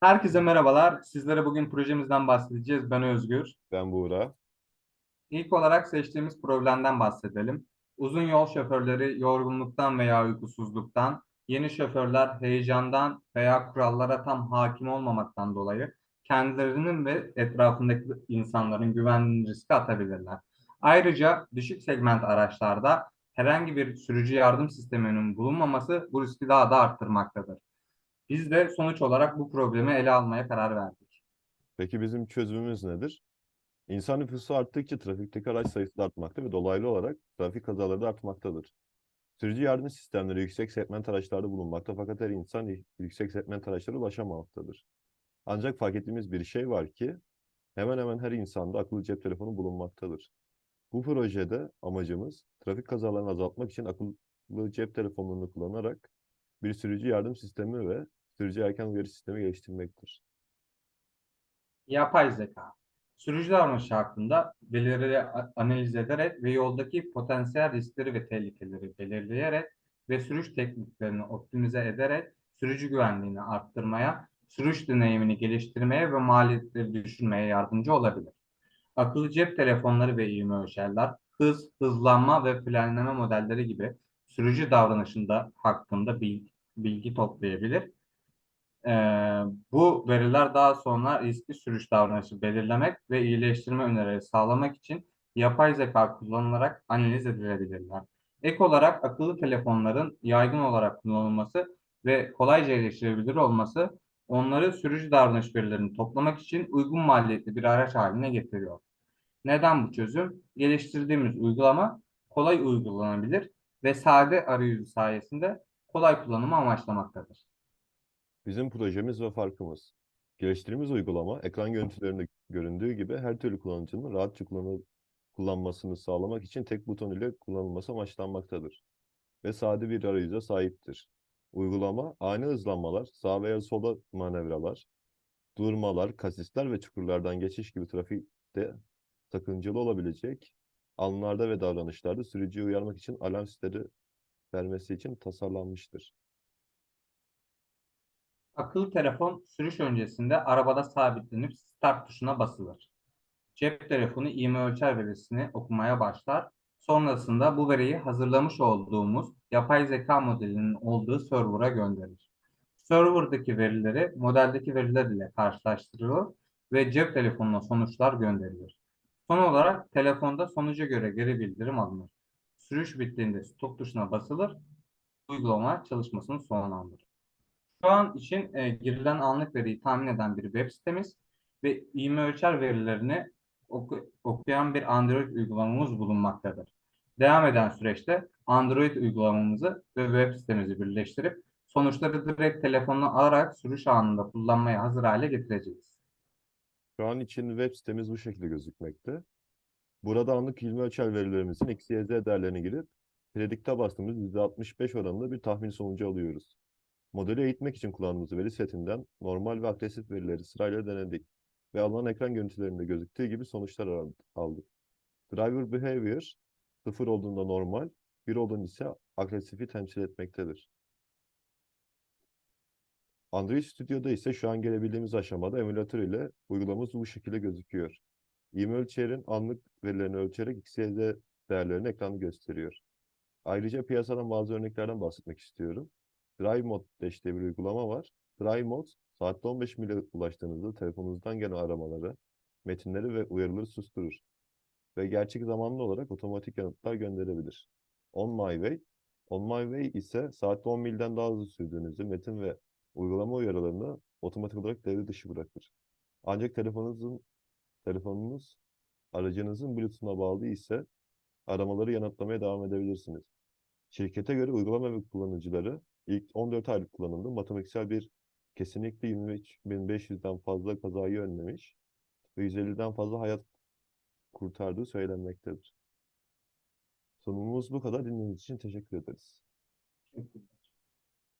Herkese merhabalar. Sizlere bugün projemizden bahsedeceğiz. Ben Özgür. Ben Buğra. İlk olarak seçtiğimiz problemden bahsedelim. Uzun yol şoförleri yorgunluktan veya uykusuzluktan, yeni şoförler heyecandan veya kurallara tam hakim olmamaktan dolayı kendilerinin ve etrafındaki insanların güvenliğini riske atabilirler. Ayrıca düşük segment araçlarda herhangi bir sürücü yardım sisteminin bulunmaması bu riski daha da arttırmaktadır. Biz de sonuç olarak bu problemi ele almaya karar verdik. Peki bizim çözümümüz nedir? İnsan nüfusu arttıkça trafikteki araç sayısı da artmakta ve dolaylı olarak trafik kazaları da artmaktadır. Sürücü yardım sistemleri yüksek segment araçlarda bulunmakta fakat her insan yüksek segment araçlara ulaşamamaktadır. Ancak fark ettiğimiz bir şey var ki hemen hemen her insanda akıllı cep telefonu bulunmaktadır. Bu projede amacımız trafik kazalarını azaltmak için akıllı cep telefonunu kullanarak bir sürücü yardım sistemi ve sürücü erken uyarı sistemi geliştirmektir. Yapay zeka. Sürücü davranışı hakkında verileri analiz ederek ve yoldaki potansiyel riskleri ve tehlikeleri belirleyerek ve sürüş tekniklerini optimize ederek sürücü güvenliğini arttırmaya, sürüş deneyimini geliştirmeye ve maliyetleri düşürmeye yardımcı olabilir. Akıllı cep telefonları ve ivme ölçerler, hız, hızlanma ve frenleme modelleri gibi sürücü davranışında hakkında bilgi, bilgi toplayabilir ee, bu veriler daha sonra riskli sürüş davranışı belirlemek ve iyileştirme önerileri sağlamak için yapay zeka kullanılarak analiz edilebilirler. Ek olarak akıllı telefonların yaygın olarak kullanılması ve kolayca erişilebilir olması onları sürücü davranış verilerini toplamak için uygun maliyetli bir araç haline getiriyor. Neden bu çözüm? Geliştirdiğimiz uygulama kolay uygulanabilir ve sade arayüzü sayesinde kolay kullanımı amaçlamaktadır. Bizim projemiz ve farkımız. Geliştirdiğimiz uygulama ekran görüntülerinde göründüğü gibi her türlü kullanıcının rahatça kullanmasını sağlamak için tek buton ile kullanılması amaçlanmaktadır. Ve sade bir arayüze sahiptir. Uygulama ani hızlanmalar, sağ veya sola manevralar, durmalar, kasisler ve çukurlardan geçiş gibi trafikte sakıncalı olabilecek anlarda ve davranışlarda sürücüyü uyarmak için alarm sesleri vermesi için tasarlanmıştır. Akıllı telefon sürüş öncesinde arabada sabitlenip start tuşuna basılır. Cep telefonu ivme ölçer verisini okumaya başlar. Sonrasında bu veriyi hazırlamış olduğumuz yapay zeka modelinin olduğu server'a gönderir. Server'daki verileri modeldeki veriler ile karşılaştırılır ve cep telefonuna sonuçlar gönderilir. Son olarak telefonda sonuca göre geri bildirim alınır. Sürüş bittiğinde stop tuşuna basılır, uygulama çalışmasını sonlandırır. Şu an için e, girilen anlık veriyi tahmin eden bir web sitemiz ve ivme ölçer verilerini oku- okuyan bir Android uygulamamız bulunmaktadır. Devam eden süreçte Android uygulamamızı ve web sitemizi birleştirip sonuçları direkt telefonuna alarak sürüş anında kullanmaya hazır hale getireceğiz. Şu an için web sitemiz bu şekilde gözükmekte. Burada anlık ilmi ölçer verilerimizin eksi YZ değerlerini girip predikte bastığımız %65 oranında bir tahmin sonucu alıyoruz. Modeli eğitmek için kullandığımız veri setinden normal ve agresif verileri sırayla denedik ve alınan ekran görüntülerinde gözüktüğü gibi sonuçlar al- aldık. Driver behavior sıfır olduğunda normal, bir olduğunda ise agresifi temsil etmektedir. Android Studio'da ise şu an gelebildiğimiz aşamada emülatör ile uygulamamız bu şekilde gözüküyor. İğme ölçerin anlık verilerini ölçerek XYZ değerlerini ekranda gösteriyor. Ayrıca piyasadan bazı örneklerden bahsetmek istiyorum. Drive Mode diye bir uygulama var. Drive Mode saatte 15 mile ulaştığınızda telefonunuzdan gelen aramaları, metinleri ve uyarıları susturur. Ve gerçek zamanlı olarak otomatik yanıtlar gönderebilir. On My Way On My Way ise saatte 10 milden daha hızlı sürdüğünüzde metin ve uygulama uyarılarını otomatik olarak devre dışı bırakır. Ancak telefonunuzun telefonunuz aracınızın Bluetooth'una bağlı ise aramaları yanıtlamaya devam edebilirsiniz. Şirkete göre uygulama ve kullanıcıları ilk 14 aylık kullanımda matematiksel bir kesinlikle 23.500'den fazla kazayı önlemiş ve 150'den fazla hayat kurtardığı söylenmektedir. Sunumumuz bu kadar. Dinlediğiniz için teşekkür ederiz. Teşekkürler.